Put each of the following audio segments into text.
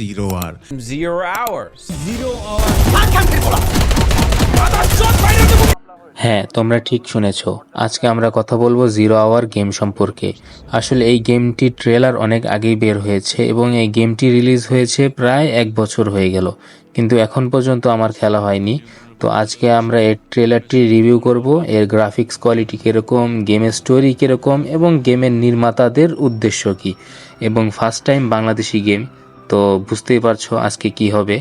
Hour Zero hours. হ্যাঁ তোমরা ঠিক শুনেছ। আজকে আমরা কথা বলব জিরো আওয়ার গেম সম্পর্কে। আসলে এই গেমটি ট্রেলার অনেক আগেই বের হয়েছে এবং এই গেমটি রিলিজ হয়েছে প্রায় এক বছর হয়ে গেল। কিন্তু এখন পর্যন্ত আমার খেলা হয়নি। তো আজকে আমরা এর ট্রেলারটি রিভিউ করব এর গ্রাফিক্স কোয়ালিটি কীরকম গেমের স্টোরি কীরকম এবং গেমের নির্মাতাদের উদ্দেশ্য কী। এবং ফার্স্ট টাইম বাংলাদেশি গেম তো বুঝতেই পারছ আজকে কি হবে।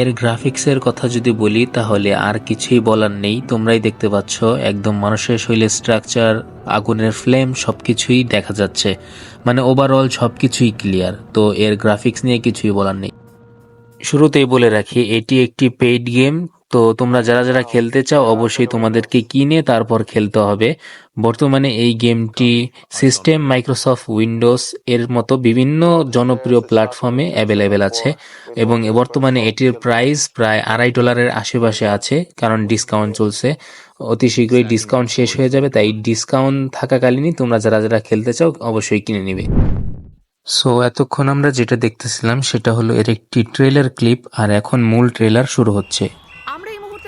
এর গ্রাফিক্সের কথা যদি বলি, তাহলে আর কিছুই বলার নেই। তোমরাই দেখতে পাচ্ছ, একদম মানুষের শৈলের স্ট্রাকচার আগুনের ফ্লেম সব কিছুই দেখা যাচ্ছে। মানে ওভারঅল সব কিছুই ক্লিয়ার তো এর গ্রাফিক্স নিয়ে কিছুই বলার নেই। শুরুতেই বলে রাখি, এটি একটি পেইড গেম তো তোমরা যারা যারা খেলতে চাও, অবশ্যই তোমাদেরকে কিনে তারপর খেলতে হবে? বর্তমানে এই গেমটি সিস্টেম মাইক্রোসফট উইন্ডোজ এর মতো বিভিন্ন জনপ্রিয় প্ল্যাটফর্মে অ্যাভেলেবেল আছে এবং বর্তমানে এটির প্রাইস প্রায় আড়াই ডলারের আশেপাশে আছে, কারণ ডিসকাউন্ট চলছে। অতি শীঘ্রই ডিসকাউন্ট শেষ হয়ে যাবে, তাই ডিসকাউন্ট থাকাকালীনই তোমরা যারা যারা খেলতে চাও, অবশ্যই কিনে নিবে। সো এতক্ষণ আমরা যেটা দেখতেছিলাম, সেটা হলো এর একটি ট্রেলার ক্লিপ আর এখন মূল ট্রেলার শুরু হচ্ছে আমরা এই মুহূর্তে আছি রাজধানীর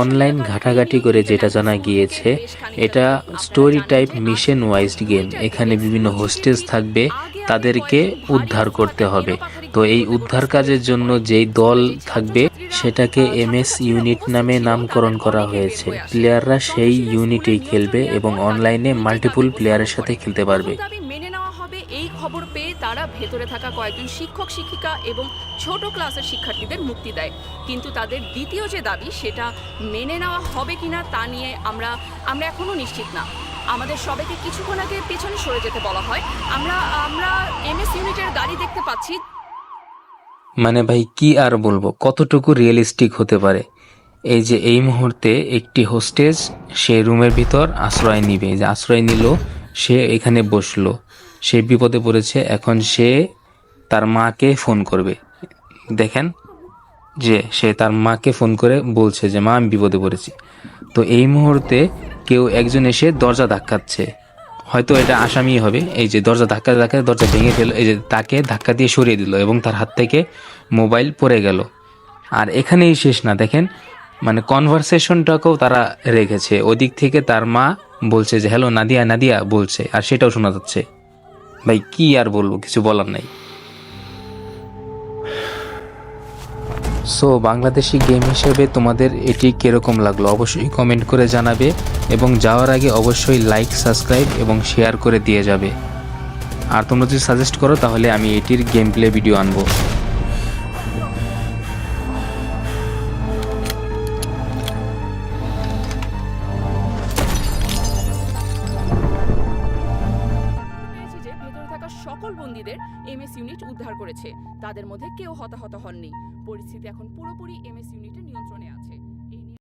অনলাইন ঘাটাঘাটি করে যেটা জানা গিয়েছে এটা story type mission wise game এখানে বিভিন্ন হোস্টেজ থাকবে তাদেরকে উদ্ধার করতে হবে। তো এই উদ্ধার কাজের জন্য যেই দল থাকবে সেটাকে এমএস ইউনিট নামে নামকরণ করা হয়েছে। প্লেয়াররা সেই ইউনিটেই খেলবে এবং অনলাইনে মাল্টিপুল প্লেয়ারের সাথে খেলতে পারবে। তারা ভেতরে থাকা কয়েকজন শিক্ষক, শিক্ষিকা এবং ছোট ক্লাসের শিক্ষার্থীদের মুক্তি দেয়। কিন্তু তাদের দ্বিতীয় যে দাবি, সেটা মেনে নেওয়া হবে কিনা তা নিয়ে আমরা আমরা এখনও নিশ্চিত না। আমাদের সবাইকে কিছুক্ষণ আগে পেছনে সরে যেতে বলা হয়। আমরা আমরা এমএস ইউনিটের গাড়ি দেখতে পাচ্ছি। মানে ভাই, কি আর বলব? কতটুকু রিয়েলিস্টিক হতে পারে? এই যে এই মুহূর্তে একটি হোস্টেজ সে রুমের ভিতর আশ্রয় নিবে। যে আশ্রয় নিল, সে এখানে বসল। সে বিপদে পড়েছে, এখন সে তার মাকে ফোন করবে। দেখেন যে সে তার মাকে ফোন করে বলছে যে, মা, আমি বিপদে পড়েছি। তো এই মুহূর্তে কেউ একজন এসে দরজা ধাক্কাচ্ছে। হয়তো এটা আসামি হবে, এই যে দরজা ধাক্কা ধাক্কা দরজা ভেঙে ফেল, এই যে তাকে ধাক্কা দিয়ে সরিয়ে দিল এবং তার হাত থেকে মোবাইল পড়ে গেল। আর এখানেই শেষ না, দেখেন মানে কনভারসেশনটাকেও তারা রেখেছে। ওদিক থেকে তার মা বলছে যে, হ্যালো, নাদিয়া নাদিয়া, বলছে, আর সেটাও শোনা যাচ্ছে। ভাই, কি আর বলব? কিছু বলার নাই। সো বাংলাদেশি গেম হিসেবে তোমাদের এটি কীরকম লাগল? অবশ্যই কমেন্ট করে জানাবে এবং যাওয়ার আগে অবশ্যই লাইক সাবস্ক্রাইব এবং শেয়ার করে দিয়ে যাবে। আর তোমরা যদি সাজেস্ট করো, তাহলে আমি এটির গেম প্লে ভিডিও আনব। বন্দীদের এমএস ইউনিট উদ্ধার করেছে। তাদের মধ্যে কেউ হতাহত হননি। পরিস্থিতি এখন পুরোপুরি এমএস ইউনিটের নিয়ন্ত্রণে